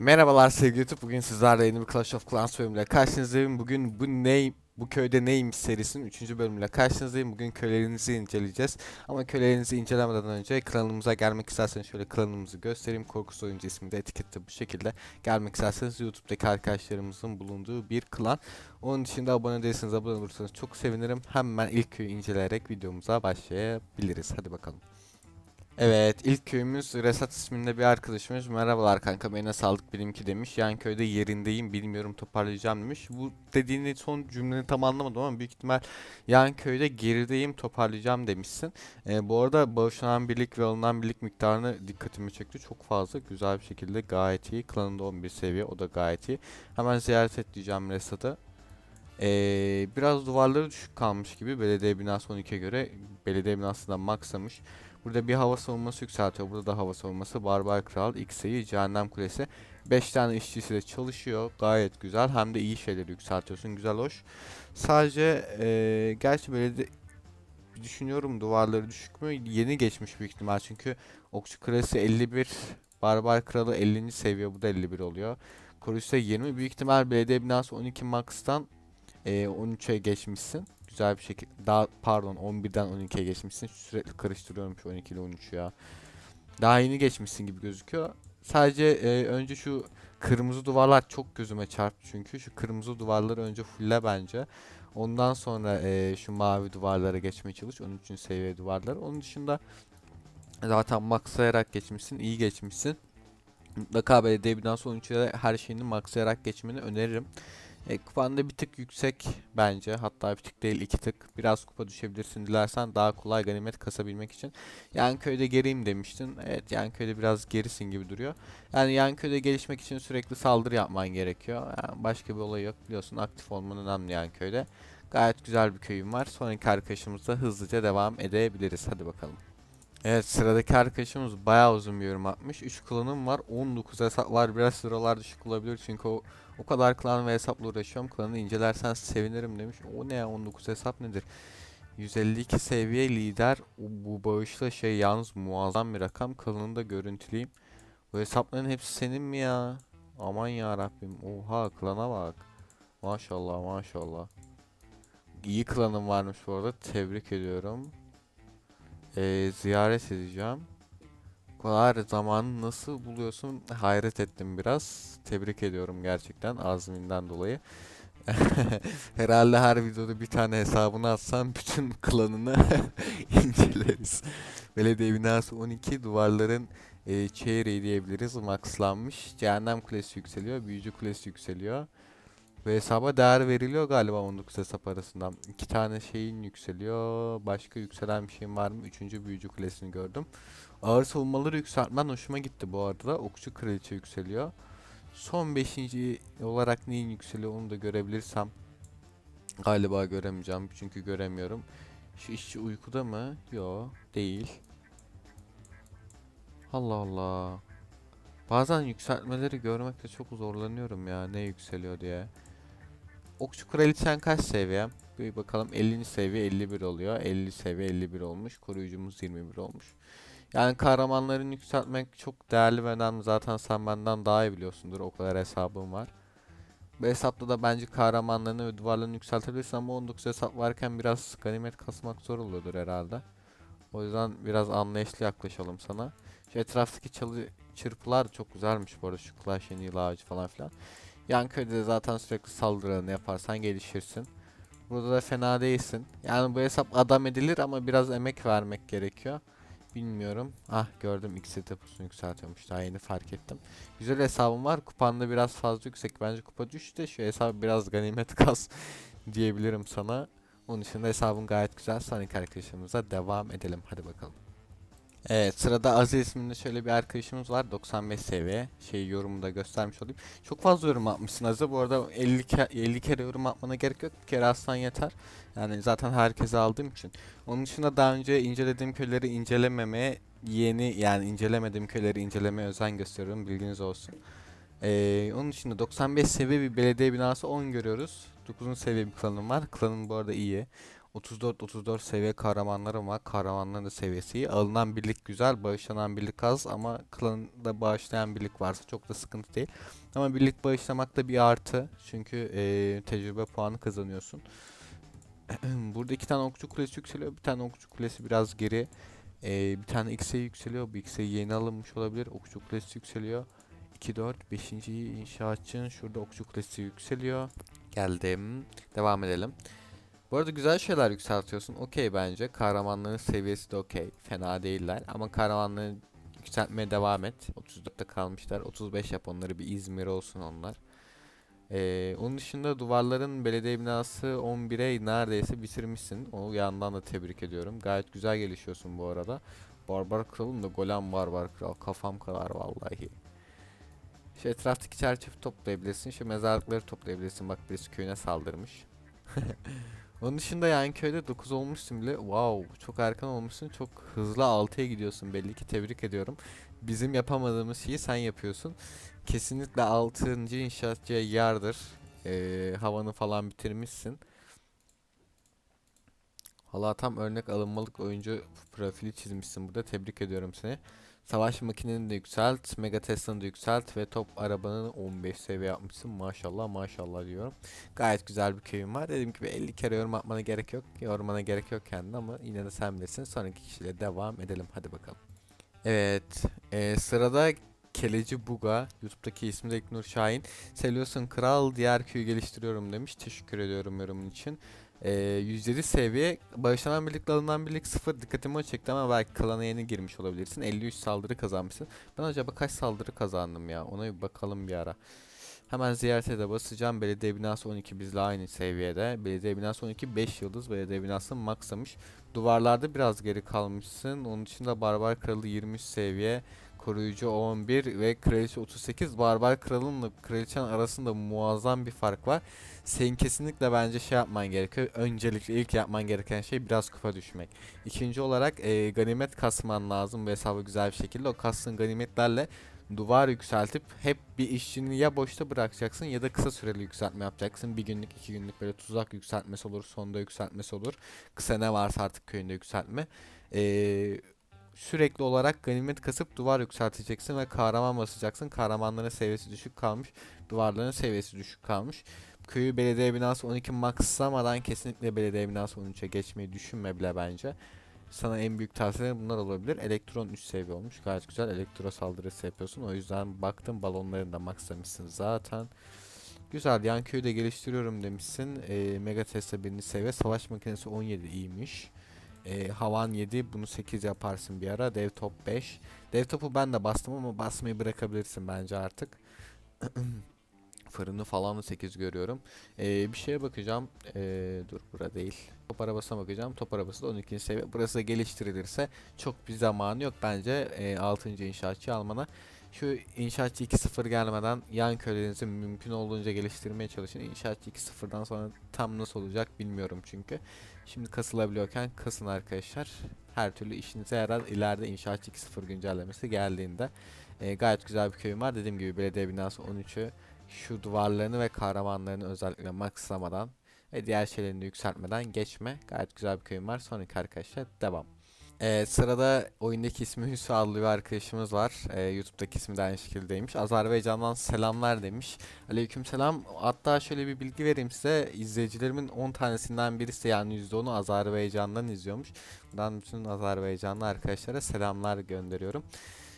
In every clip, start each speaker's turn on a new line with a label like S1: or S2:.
S1: Merhabalar sevgili YouTube. Bugün sizlerle yeni bir Clash of Clans bölümüyle karşınızdayım. Bugün bu ney bu köyde neymiş serisinin 3. bölümüyle karşınızdayım. Bugün kölelerinizi inceleyeceğiz. Ama kölelerinizi incelemeden önce klanımıza gelmek isterseniz şöyle klanımızı göstereyim. Korkus Oyuncu isminde etikette bu şekilde. Gelmek isterseniz YouTube'daki arkadaşlarımızın bulunduğu bir klan. Onun dışında abone değilseniz abone olursanız çok sevinirim. Hemen ilk köyü inceleyerek videomuza başlayabiliriz. Hadi bakalım. Evet ilk köyümüz Resat isminde bir arkadaşımız. Merhabalar kanka bana sağlık benimki demiş. Yan köyde yerindeyim bilmiyorum toparlayacağım demiş. Bu dediğini son cümleni tam anlamadım ama büyük ihtimal yan köyde gerideyim toparlayacağım demişsin. Ee, bu arada bağışlanan birlik ve alınan birlik miktarını dikkatimi çekti. Çok fazla güzel bir şekilde gayet iyi. Klanında 11 seviye o da gayet iyi. Hemen ziyaret et diyeceğim Resat'ı. Ee, biraz duvarları düşük kalmış gibi belediye binası 12'ye göre belediye binasından maksamış. Burada bir hava savunması yükseltiyor. Burada da hava savunması. Barbar Kral, X'yi, Cehennem Kulesi. 5 tane işçisiyle çalışıyor. Gayet güzel. Hem de iyi şeyleri yükseltiyorsun. Güzel hoş. Sadece eee gerçi belediye düşünüyorum duvarları düşük mü? Yeni geçmiş büyük ihtimal. Çünkü Okçu Kulesi 51, Barbar Kralı 50. seviye. Bu da 51 oluyor. Koruyucu 20. Büyük ihtimal belediye binası 12 Max'tan eee 13'e geçmişsin güzel bir şekilde daha pardon 11'den 12'ye geçmişsin. Sürekli karıştırıyorum şu 12 ile 13 ya. Daha yeni geçmişsin gibi gözüküyor. Sadece e, önce şu kırmızı duvarlar çok gözüme çarptı çünkü. Şu kırmızı duvarları önce fulle bence. Ondan sonra e, şu mavi duvarlara geçmeye çalış. 13. seviye duvarları. Onun dışında zaten maxlayarak geçmişsin. iyi geçmişsin. Mutlaka belediye binası 13'e her şeyini maxlayarak geçmeni öneririm. E, kupan da bir tık yüksek bence. Hatta bir tık değil iki tık. Biraz kupa düşebilirsin dilersen daha kolay ganimet kasabilmek için. Yan köyde geriyim demiştin. Evet yan köyde biraz gerisin gibi duruyor. Yani yan köyde gelişmek için sürekli saldırı yapman gerekiyor. Yani başka bir olay yok biliyorsun. Aktif olman önemli yan köyde. Gayet güzel bir köyüm var. Sonraki arkadaşımızla hızlıca devam edebiliriz. Hadi bakalım. Evet sıradaki arkadaşımız bayağı uzun bir yorum atmış. 3 klanım var. 19 hesap var. Biraz sıralar düşük olabilir çünkü o o kadar klan ve hesapla uğraşıyorum. Klanı incelersen sevinirim demiş. O ne ya 19 hesap nedir? 152 seviye lider. Bu bağışla şey yalnız muazzam bir rakam. Klanını da görüntüleyeyim. Bu hesapların hepsi senin mi ya? Aman ya Rabbim. Oha klana bak. Maşallah maşallah. İyi klanım varmış bu arada. Tebrik ediyorum. Ee, ziyaret edeceğim. Kadar zamanı nasıl buluyorsun? Hayret ettim biraz. Tebrik ediyorum gerçekten azminden dolayı. Herhalde her videoda bir tane hesabını atsam bütün klanını inceleriz. Belediye binası 12 duvarların e, çeyreği diyebiliriz. Maxlanmış. Cehennem kulesi yükseliyor. Büyücü kulesi yükseliyor. Ve hesaba değer veriliyor galiba 19 hesap arasından. İki tane şeyin yükseliyor. Başka yükselen bir şeyin var mı? Üçüncü büyücü kulesini gördüm. Ağır savunmaları yükseltmen hoşuma gitti bu arada. Okçu kraliçe yükseliyor. Son 5. olarak neyin yükseliyor onu da görebilirsem. Galiba göremeyeceğim çünkü göremiyorum. Şu işçi uykuda mı? Yo değil. Allah Allah. Bazen yükseltmeleri görmekte çok zorlanıyorum ya ne yükseliyor diye. Okçu kraliçen kaç seviye? Bir bakalım 50. seviye 51 oluyor. 50 seviye 51 olmuş. Koruyucumuz 21 olmuş. Yani kahramanların yükseltmek çok değerli ve önemli. Zaten sen benden daha iyi biliyorsundur. O kadar hesabım var. Bu hesapta da bence kahramanlarını ve duvarlarını yükseltebilirsin ama 19 hesap varken biraz ganimet kasmak zor oluyordur herhalde. O yüzden biraz anlayışlı yaklaşalım sana. Şu etraftaki çalı çırpılar çok güzelmiş bu arada şu Clash yeni ağacı falan filan. Yan köyde de zaten sürekli saldırılarını yaparsan gelişirsin. Burada da fena değilsin. Yani bu hesap adam edilir ama biraz emek vermek gerekiyor. Bilmiyorum. Ah gördüm X'e tapusunu yükseltiyormuş. Daha yeni fark ettim. Güzel hesabım var. Kupanda biraz fazla yüksek. Bence kupa düştü. Şu hesabı biraz ganimet kas diyebilirim sana. Onun dışında hesabın gayet güzel. Sonraki arkadaşımıza devam edelim. Hadi bakalım. Evet sırada Aziz isminde şöyle bir arkadaşımız var 95 seviye şey yorumu da göstermiş olayım. Çok fazla yorum atmışsın Aziz bu arada 50, ke 50 kere yorum atmana gerek yok bir kere atsan yeter. Yani zaten herkese aldığım için. Onun dışında daha önce incelediğim köyleri incelememeye yeni yani incelemediğim köyleri incelemeye özen gösteriyorum bilginiz olsun. Ee, onun dışında 95 seviye bir belediye binası 10 görüyoruz. 9. seviye bir klanım var. Klanım bu arada iyi. 34-34 seviye kahramanlarım var. Kahramanların da seviyesi iyi. Alınan birlik güzel, bağışlanan birlik az ama klanında bağışlayan birlik varsa çok da sıkıntı değil. Ama birlik bağışlamak da bir artı. Çünkü eee, tecrübe puanı kazanıyorsun. Burada iki tane okçu kulesi yükseliyor. Bir tane okçu kulesi biraz geri. Eee, bir tane X'e yükseliyor. Bu X'e yeni alınmış olabilir. Okçu kulesi yükseliyor. 2 4 5. inşaatçının şurada okçu kulesi yükseliyor. Geldim. Devam edelim. Bu arada güzel şeyler yükseltiyorsun. Okey bence. Kahramanların seviyesi de okey. Fena değiller. Ama kahramanları yükseltmeye devam et. 34'te kalmışlar. 35 yap onları. Bir İzmir olsun onlar. Ee, onun dışında duvarların belediye binası 11'e neredeyse bitirmişsin. O yandan da tebrik ediyorum. Gayet güzel gelişiyorsun bu arada. Barbar kralım da golem barbar kral. Kafam kadar vallahi. Şu etraftaki çerçeve toplayabilirsin. Şu mezarlıkları toplayabilirsin. Bak birisi köyüne saldırmış. Onun dışında yani köyde 9 olmuşsun bile. Wow, çok erken olmuşsun. Çok hızlı 6'ya gidiyorsun belli ki. Tebrik ediyorum. Bizim yapamadığımız şeyi sen yapıyorsun. Kesinlikle 6. inşaatçıya yardır. Ee, havanı falan bitirmişsin. Valla tam örnek alınmalık oyuncu profili çizmişsin burada. Tebrik ediyorum seni. Savaş makineni de yükselt, Mega Tesla'nı da yükselt ve top arabanı 15 seviye yapmışsın. Maşallah maşallah diyorum. Gayet güzel bir köyüm var. Dediğim gibi 50 kere yorum atmana gerek yok. Yormana gerek yok kendine ama yine de sen bilirsin. Sonraki kişiyle devam edelim. Hadi bakalım. Evet. e, sırada Keleci Buga. YouTube'daki ismi de İlknur Şahin. Seviyorsun kral diğer köyü geliştiriyorum demiş. Teşekkür ediyorum yorumun için. Ee, 107 seviye bağışlanan birlikle alınan birlik 0 dikkatimi o çekti ama belki klana yeni girmiş olabilirsin. 53 saldırı kazanmışsın. Ben acaba kaç saldırı kazandım ya? Ona bir bakalım bir ara. Hemen ziyarete de basacağım. Belediye binası 12 bizle aynı seviyede. Belediye binası 12 5 yıldız. Belediye binası maxlamış. Duvarlarda biraz geri kalmışsın. Onun dışında Barbar Kralı 23 seviye. Koruyucu 11 ve Kraliçe 38. Barbar Kralınla Kraliçenin arasında muazzam bir fark var. Senin kesinlikle bence şey yapman gerekiyor. Öncelikle ilk yapman gereken şey biraz kupa düşmek. İkinci olarak e, ganimet kasman lazım bu hesabı güzel bir şekilde. O kastığın ganimetlerle duvar yükseltip hep bir işçini ya boşta bırakacaksın ya da kısa süreli yükseltme yapacaksın. Bir günlük iki günlük böyle tuzak yükseltmesi olur. Sonda yükseltmesi olur. Kısa ne varsa artık köyünde yükseltme. Eee sürekli olarak ganimet kasıp duvar yükselteceksin ve kahraman basacaksın. Kahramanların seviyesi düşük kalmış. Duvarların seviyesi düşük kalmış. Köyü belediye binası 12 maxlamadan kesinlikle belediye binası 13'e geçmeyi düşünme bile bence. Sana en büyük tavsiyelerim bunlar olabilir. Elektron 3 seviye olmuş. Gayet güzel elektro saldırısı yapıyorsun. O yüzden baktım balonlarını da maxlamışsın zaten. Güzel yan köyü de geliştiriyorum demişsin. Ee, Mega Tesla 1. seviye. Savaş makinesi 17 iyiymiş. Ee, havan 7 bunu 8 yaparsın bir ara. Dev top 5. Dev topu ben de bastım ama basmayı bırakabilirsin bence artık. Fırını falan da 8 görüyorum. Ee, bir şeye bakacağım. Ee, dur bura değil. Top arabasına bakacağım. Top arabası da 12. seviye. Burası da geliştirilirse çok bir zamanı yok bence e, 6. inşaatçı almana. Şu inşaatçı 2.0 gelmeden yan köylerinizi mümkün olduğunca geliştirmeye çalışın. İnşaatçı 2.0'dan sonra tam nasıl olacak bilmiyorum çünkü. Şimdi kasılabiliyorken kasın arkadaşlar. Her türlü işinize yarar. İleride inşaatçı 2.0 güncellemesi geldiğinde. E, gayet güzel bir köyüm var. Dediğim gibi belediye binası 13'ü şu duvarlarını ve kahramanlarını özellikle maxlamadan ve diğer şeylerini yükseltmeden geçme. Gayet güzel bir köyüm var. Sonraki arkadaşlar devam. Ee, sırada oyundaki ismi Hüsnü adlı bir arkadaşımız var. Ee, YouTube'daki ismi de aynı şekildeymiş. Azerbaycan'dan selamlar demiş. Aleyküm selam. Hatta şöyle bir bilgi vereyim size. İzleyicilerimin 10 tanesinden birisi yani %10'u Azerbaycan'dan izliyormuş. Buradan bütün Azerbaycanlı arkadaşlara selamlar gönderiyorum.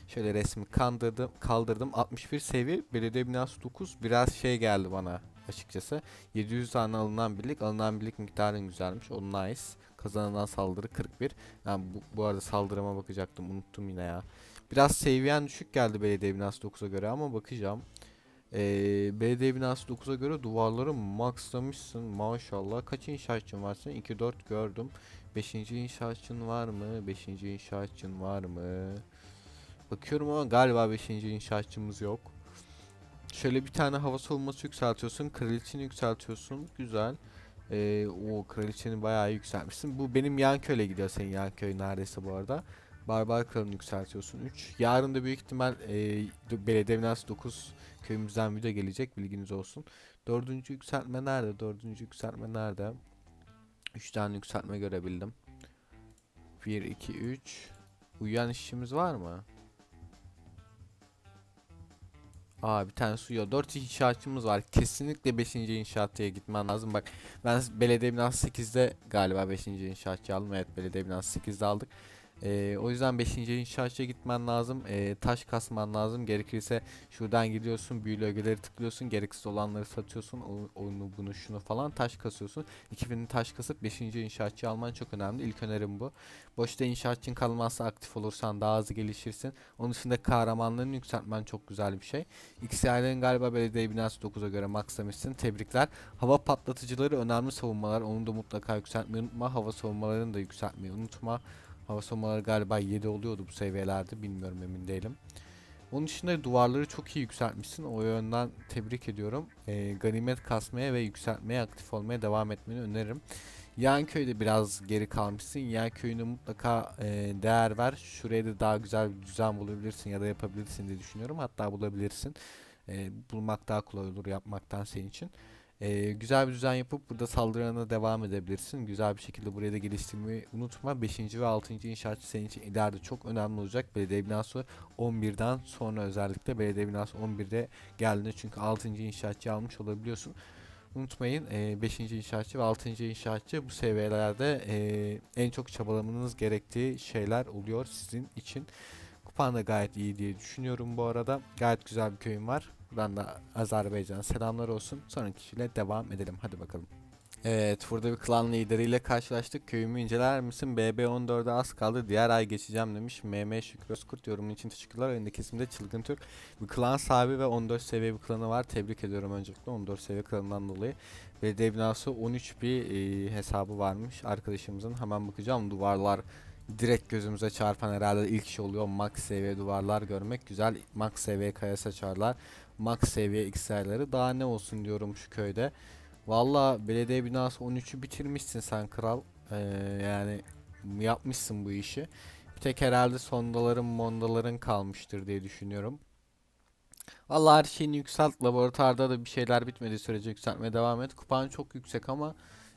S1: Şöyle resmi kandırdım, kaldırdım. 61 seviye belediye binası 9 biraz şey geldi bana açıkçası. 700 tane alınan birlik. Alınan birlik miktarın güzelmiş. O nice. Kazanılan saldırı 41. Yani bu, bu arada saldırıma bakacaktım. Unuttum yine ya. Biraz seviyen düşük geldi belediye binası 9'a göre ama bakacağım. Ee, belediye binası 9'a göre duvarları maxlamışsın maşallah. Kaç inşaatçın var senin? 2 4 gördüm. 5. inşaatçın var mı? 5. inşaatçın var mı? Bakıyorum ama galiba 5. inşaatçımız yok. Şöyle bir tane hava savunması yükseltiyorsun. Kraliçeni yükseltiyorsun. Güzel. Ee, o kraliçeni bayağı yükseltmişsin. Bu benim yan köyle gidiyor senin yan köy neredeyse bu arada. Barbar kralını yükseltiyorsun 3. Yarın da büyük ihtimal e, belediye binası 9 köyümüzden video gelecek bilginiz olsun. Dördüncü yükseltme nerede? Dördüncü yükseltme nerede? 3 tane yükseltme görebildim. 1, 2, 3. Uyuyan işçimiz var mı? Aa bir tane uyuyor. 4 inşaatçımız var. Kesinlikle 5. inşaatçıya gitmen lazım. Bak ben belediye binası 8'de galiba 5. inşaatçı aldım. Evet belediye binası 8'de aldık. Ee, o yüzden 5. inşaatçıya gitmen lazım. Ee, taş kasman lazım. Gerekirse şuradan gidiyorsun. Büyülü ögeleri tıklıyorsun. Gereksiz olanları satıyorsun. Onu bunu şunu falan taş kasıyorsun. 2000 taş kasıp 5. inşaatçı alman çok önemli. İlk önerim bu. Boşta inşaatçın kalmazsa aktif olursan daha hızlı gelişirsin. Onun dışında kahramanlarını yükseltmen çok güzel bir şey. XR'lerin galiba belediye binası 9'a göre maxlamışsın. Tebrikler. Hava patlatıcıları önemli savunmalar. Onu da mutlaka yükseltmeyi unutma. Hava savunmalarını da yükseltmeyi unutma. Hava savunmaları galiba 7 oluyordu bu seviyelerde. Bilmiyorum emin değilim. Onun dışında duvarları çok iyi yükseltmişsin. O yönden tebrik ediyorum. Ee, ganimet kasmaya ve yükseltmeye aktif olmaya devam etmeni öneririm. Yan köyde biraz geri kalmışsın. Yan köyüne mutlaka e, değer ver. Şuraya da daha güzel bir düzen bulabilirsin ya da yapabilirsin diye düşünüyorum. Hatta bulabilirsin. E, bulmak daha kolay olur yapmaktan senin için. E, güzel bir düzen yapıp burada saldırına devam edebilirsin. Güzel bir şekilde burayı da geliştirmeyi unutma. 5. ve 6. inşaatçı senin için ileride çok önemli olacak. Belediye binası 11'den sonra özellikle belediye binası 11'de geldiğinde çünkü 6. inşaatçı almış olabiliyorsun. Unutmayın 5. inşaatçı ve 6. inşaatçı bu seviyelerde e, en çok çabalamanız gerektiği şeyler oluyor sizin için. Kupan da gayet iyi diye düşünüyorum bu arada. Gayet güzel bir köyüm var. Buradan da Azerbaycan'a selamlar olsun. Sonraki kişiyle devam edelim. Hadi bakalım. Evet burada bir klan lideriyle karşılaştık. Köyümü inceler misin? BB14'e az kaldı. Diğer ay geçeceğim demiş. MM Şükrü Özkurt yorumun için teşekkürler. Önündeki isimde Çılgın Türk. Bir klan sahibi ve 14 seviye bir klanı var. Tebrik ediyorum öncelikle 14 seviye klanından dolayı. Belediye binası 13 bir e, hesabı varmış arkadaşımızın. Hemen bakacağım. Duvarlar direkt gözümüze çarpan herhalde ilk şey oluyor. Max seviye duvarlar görmek güzel. Max seviye kaya saçarlar. Max seviye XR'leri daha ne olsun diyorum şu köyde. Valla belediye binası 13'ü bitirmişsin sen kral. Ee, yani yapmışsın bu işi. Bir tek herhalde sondaların mondaların kalmıştır diye düşünüyorum. Valla her şeyini yükselt. Laboratuvarda da bir şeyler bitmediği sürece yükseltmeye devam et. Kupan çok yüksek ama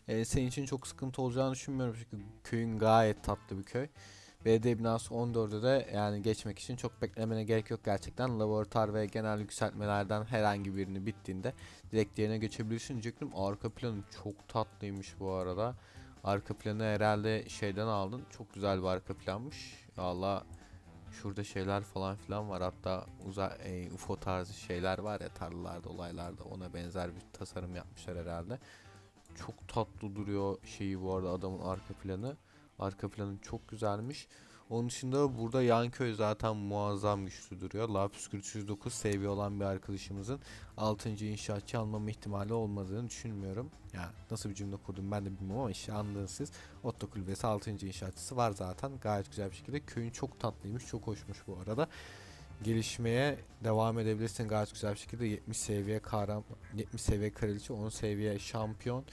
S1: e, senin için çok sıkıntı olacağını düşünmüyorum. Çünkü köyün gayet tatlı bir köy. Belediye binası 14'ü de yani geçmek için çok beklemene gerek yok gerçekten. Laboratuvar ve genel yükseltmelerden herhangi birini bittiğinde direkt yerine geçebilirsin diyecektim. Arka planı çok tatlıymış bu arada. Arka planı herhalde şeyden aldın. Çok güzel bir arka planmış. Valla şurada şeyler falan filan var. Hatta uzay e, UFO tarzı şeyler var ya tarlalarda, olaylarda ona benzer bir tasarım yapmışlar herhalde. Çok tatlı duruyor şeyi bu arada adamın arka planı. Arka planı çok güzelmiş. Onun dışında burada yan köy zaten muazzam güçlü duruyor. La Püskürtü 109 seviye olan bir arkadaşımızın 6. inşaatçı almama ihtimali olmadığını düşünmüyorum. Yani nasıl bir cümle kurdum ben de bilmiyorum ama işte anladınız siz. Otto Kulübesi 6. inşaatçısı var zaten. Gayet güzel bir şekilde. Köyün çok tatlıymış, çok hoşmuş bu arada. Gelişmeye devam edebilirsin gayet güzel bir şekilde. 70 seviye kahraman, 70 seviye kraliçe, 10 seviye şampiyon.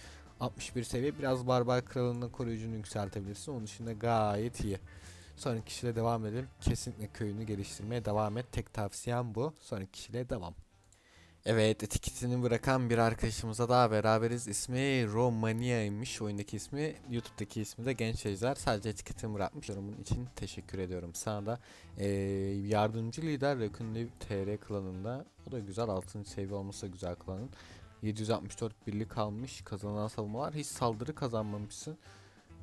S1: 61 seviye biraz barbar kralının koruyucunu yükseltebilirsin. Onun dışında gayet iyi. Sonraki kişiyle devam edelim. Kesinlikle köyünü geliştirmeye devam et. Tek tavsiyem bu. Sonraki kişiyle devam. Evet etiketini bırakan bir arkadaşımıza daha beraberiz. İsmi Romania'ymış. Oyundaki ismi, YouTube'daki ismi de Genç Ejder. Sadece etiketini bırakmış. Yorumun için teşekkür ediyorum sana da. Ee, yardımcı lider Raccoon TR klanında. O da güzel. Altın seviye olması da güzel klanın. 764 birlik kalmış. Kazanan savunmalar. Hiç saldırı kazanmamışsın.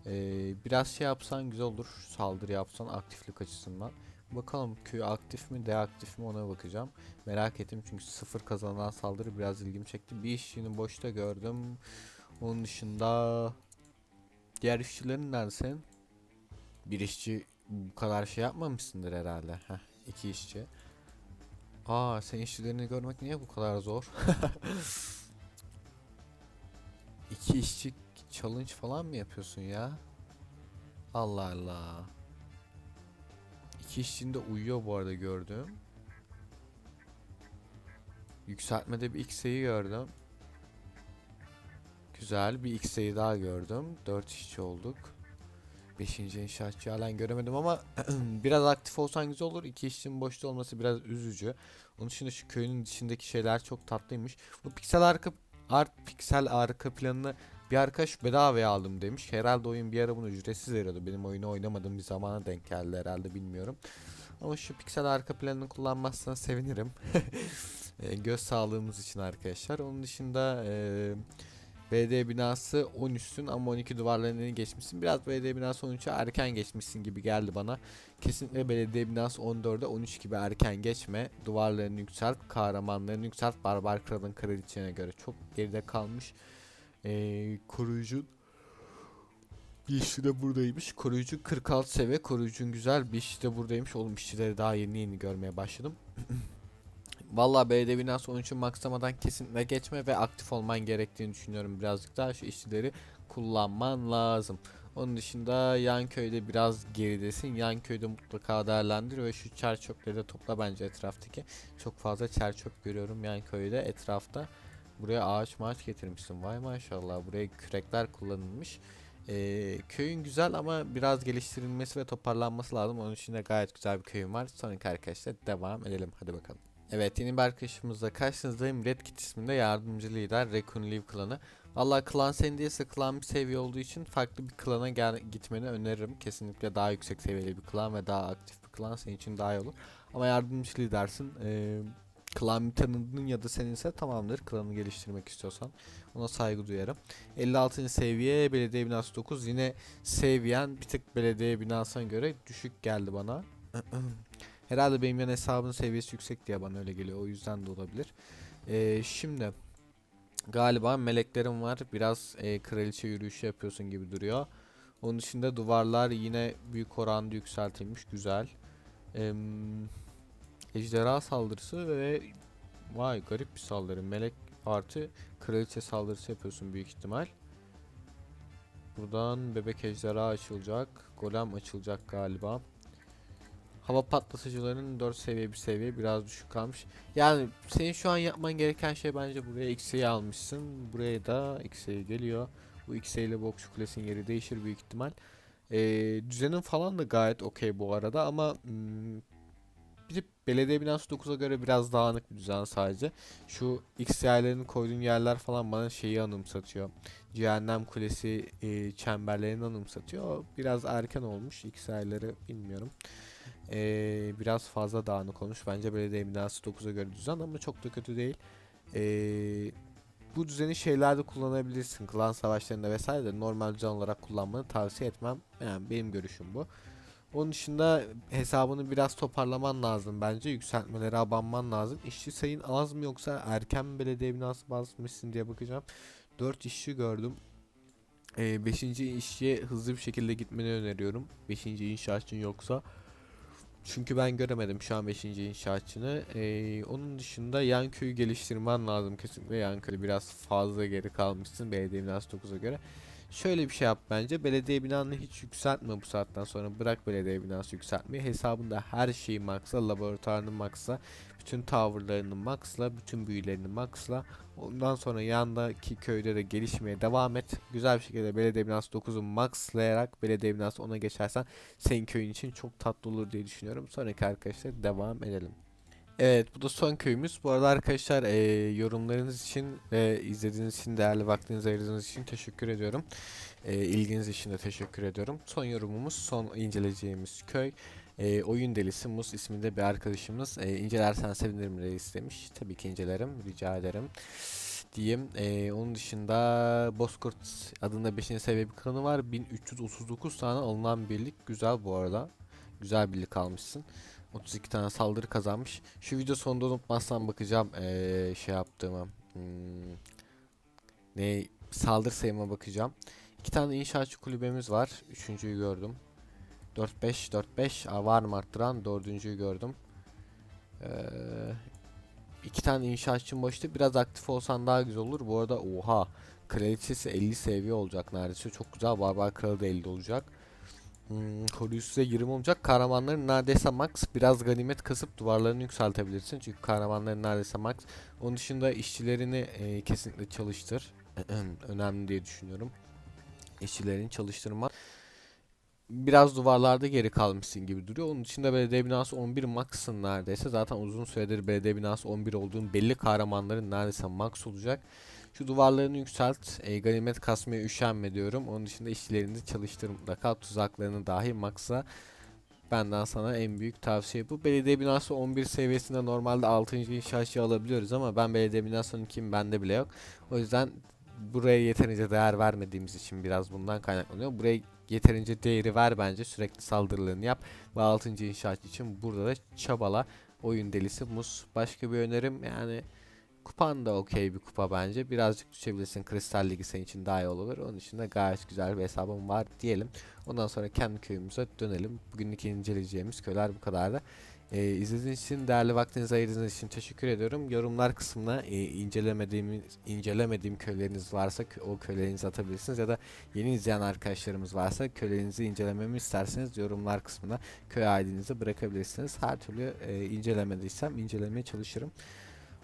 S1: Ee, biraz şey yapsan güzel olur. Saldırı yapsan aktiflik açısından. Bakalım köy aktif mi deaktif mi ona bakacağım. Merak ettim çünkü sıfır kazanan saldırı biraz ilgimi çekti. Bir işçini boşta gördüm. Onun dışında diğer işçilerin nerede senin? Bir işçi bu kadar şey yapmamışsındır herhalde. Heh, iki işçi. Aa sen işçilerini görmek niye bu kadar zor? İki işçi challenge falan mı yapıyorsun ya? Allah Allah. İki işçinin de uyuyor bu arada gördüm. Yükseltmede bir X'eyi gördüm. Güzel bir X'eyi daha gördüm. 4 işçi olduk. 5. inşaatçı halen göremedim ama biraz aktif olsan güzel olur. İki işçinin boşta olması biraz üzücü. Onun dışında şu köyün dışındaki şeyler çok tatlıymış. Bu piksel arka art piksel arka planını Bir arkadaş bedavaya aldım demiş. Herhalde oyun bir ara bunu ücretsiz veriyordu. Benim oyunu oynamadığım bir zamana denk geldi herhalde bilmiyorum. Ama şu piksel arka planını kullanmazsan sevinirim. E, Göz sağlığımız için arkadaşlar. Onun dışında e, BD binası 13'sün ama 12 duvarlarını geçmişsin. Biraz BD binası 13'e erken geçmişsin gibi geldi bana. Kesinlikle belediye binası 14'e 13 gibi erken geçme. Duvarlarını yükselt, kahramanlarını yükselt. Barbar Kral'ın kraliçene göre çok geride kalmış. Ee, koruyucu bir de buradaymış. Koruyucu 46 seviye. Koruyucun güzel. Bir işçi de buradaymış. Oğlum işçileri daha yeni yeni görmeye başladım. Vallahi belediye binası 13'ün maksamadan kesinlikle geçme ve aktif olman gerektiğini düşünüyorum. Birazcık daha şu işçileri kullanman lazım. Onun dışında yan köyde biraz geridesin. Yan köyde mutlaka değerlendir ve şu çer çöpleri de topla bence etraftaki. Çok fazla çer çöp görüyorum yan köyde etrafta. Buraya ağaç maaç getirmişsin. Vay maşallah buraya kürekler kullanılmış. Ee, köyün güzel ama biraz geliştirilmesi ve toparlanması lazım. Onun için de gayet güzel bir köyüm var. Sonraki arkadaşlar devam edelim. Hadi bakalım. Evet yeni bir arkadaşımızla karşınızdayım. Red Kit isminde yardımcı lider Raccoon Leaf klanı. Valla klan senin değilse klan bir seviye olduğu için farklı bir klana gel gitmeni öneririm. Kesinlikle daha yüksek seviyeli bir klan ve daha aktif bir klan senin için daha iyi olur. Ama yardımcı lidersin. Ee, klan tanıdığın ya da seninse tamamdır. Klanı geliştirmek istiyorsan ona saygı duyarım. 56. seviye belediye binası 9 yine seviyen bir tık belediye binasına göre düşük geldi bana. Herhalde benim yan hesabın seviyesi yüksek diye bana öyle geliyor. O yüzden de olabilir. Ee, şimdi galiba meleklerim var. Biraz e, kraliçe yürüyüşü yapıyorsun gibi duruyor. Onun dışında duvarlar yine büyük oranda yükseltilmiş. Güzel. Ee, ejderha saldırısı ve vay garip bir saldırı. Melek artı kraliçe saldırısı yapıyorsun büyük ihtimal. Buradan bebek ejderha açılacak. Golem açılacak galiba. Hava patlatıcılarının 4 seviye bir seviye biraz düşük kalmış. Yani senin şu an yapman gereken şey bence buraya X'yi almışsın. Buraya da X'yi geliyor. Bu X ile Bokçu Kulesi'nin yeri değişir büyük ihtimal. Ee, düzenin falan da gayet okey bu arada ama hmm, bir belediye binası 9'a göre biraz dağınık bir düzen sadece. Şu X yerlerini koyduğun yerler falan bana şeyi anımsatıyor. Cehennem Kulesi e, çemberlerini anımsatıyor. O Biraz erken olmuş X yerleri bilmiyorum. Ee, biraz fazla dağınık olmuş. Bence belediye binası 9'a göre düzen ama çok da kötü değil. Ee, bu düzeni şeylerde kullanabilirsin. Klan savaşlarında vesaire de normal düzen olarak kullanmanı tavsiye etmem. Yani benim görüşüm bu. Onun dışında hesabını biraz toparlaman lazım bence. Yükseltmeleri abanman lazım. İşçi sayın az mı yoksa erken belediye binası basmışsın diye bakacağım. 4 işçi gördüm. 5. işçiye hızlı bir şekilde gitmeni öneriyorum. 5. inşaatçın yoksa. Çünkü ben göremedim şu an 5. inşaatçını. Ee, onun dışında yan köyü geliştirmen lazım kesinlikle. Yan köyü biraz fazla geri kalmışsın belediye binası 9'a göre. Şöyle bir şey yap bence. Belediye binanı hiç yükseltme bu saatten sonra. Bırak belediye binası yükseltmeyi. Hesabında her şeyi maxla, laboratuvarını maxla, bütün tavırlarını maxla, bütün büyülerini maxla. Ondan sonra yandaki köyde de gelişmeye devam et. Güzel bir şekilde belediye binası 9'u maxlayarak belediye binası 10'a geçersen senin köyün için çok tatlı olur diye düşünüyorum. Sonraki arkadaşlar devam edelim. Evet bu da son köyümüz. Bu arada arkadaşlar e, yorumlarınız için ve izlediğiniz için değerli vaktinizi ayırdığınız için teşekkür ediyorum. E, ilginiz için de teşekkür ediyorum. Son yorumumuz son inceleyeceğimiz köy. E, oyun delisi Mus isminde bir arkadaşımız. E, incelersen sevinirim reis demiş. Tabii ki incelerim rica ederim diyeyim. E, onun dışında Bozkurt adında 5. seviye bir kanı var. 1339 tane alınan birlik. Güzel bu arada. Güzel birlik almışsın. 32 tane saldırı kazanmış. Şu video sonunda unutmazsam bakacağım ee, şey yaptığıma. Hmm, ne saldırı sayıma bakacağım. İki tane inşaatçı kulübemiz var. Üçüncüyü gördüm. 4-5 4-5 Aa, var mı arttıran? Dördüncüyü gördüm. Ee, iki tane inşaatçım başta biraz aktif olsan daha güzel olur. Bu arada oha kraliçesi 50 seviye olacak neredeyse. Çok güzel. Barbar kralı da 50 olacak. Hmm, koruyucuya 20 olacak. Kahramanların neredeyse max. Biraz ganimet kasıp duvarlarını yükseltebilirsin. Çünkü kahramanların neredeyse max. Onun dışında işçilerini e, kesinlikle çalıştır. Önemli diye düşünüyorum. İşçilerini çalıştırma. Biraz duvarlarda geri kalmışsın gibi duruyor. Onun dışında belediye binası 11 max'ın neredeyse. Zaten uzun süredir belediye binası 11 olduğun belli kahramanların neredeyse max olacak. Şu duvarlarını yükselt. E, ganimet kasmaya üşenme diyorum. Onun dışında işçilerini çalıştır mutlaka. Tuzaklarını dahi maksa benden sana en büyük tavsiye bu. Belediye binası 11 seviyesinde normalde 6. inşaatçı alabiliyoruz ama ben belediye binasının kim bende bile yok. O yüzden buraya yeterince değer vermediğimiz için biraz bundan kaynaklanıyor. Buraya yeterince değeri ver bence. Sürekli saldırılarını yap. Ve 6. inşaatçı için burada da çabala. Oyun delisi Mus. Başka bir önerim yani kupan da okey bir kupa bence. Birazcık düşebilirsin. Kristal Ligi senin için daha iyi olur. Onun için de gayet güzel bir hesabım var diyelim. Ondan sonra kendi köyümüze dönelim. Bugünlük inceleyeceğimiz köyler bu kadardı. Ee, izlediğiniz için, değerli vaktinizi ayırdığınız için teşekkür ediyorum. Yorumlar kısmına e, incelemediğim, incelemediğim köyleriniz varsa o köylerinizi atabilirsiniz. Ya da yeni izleyen arkadaşlarımız varsa köylerinizi incelememi isterseniz yorumlar kısmına köy ID'nizi bırakabilirsiniz. Her türlü e, incelemediysem incelemeye çalışırım.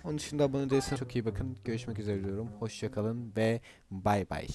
S1: Onun dışında abone değilseniz çok iyi bakın. Görüşmek üzere diyorum. Hoşçakalın ve bay bay.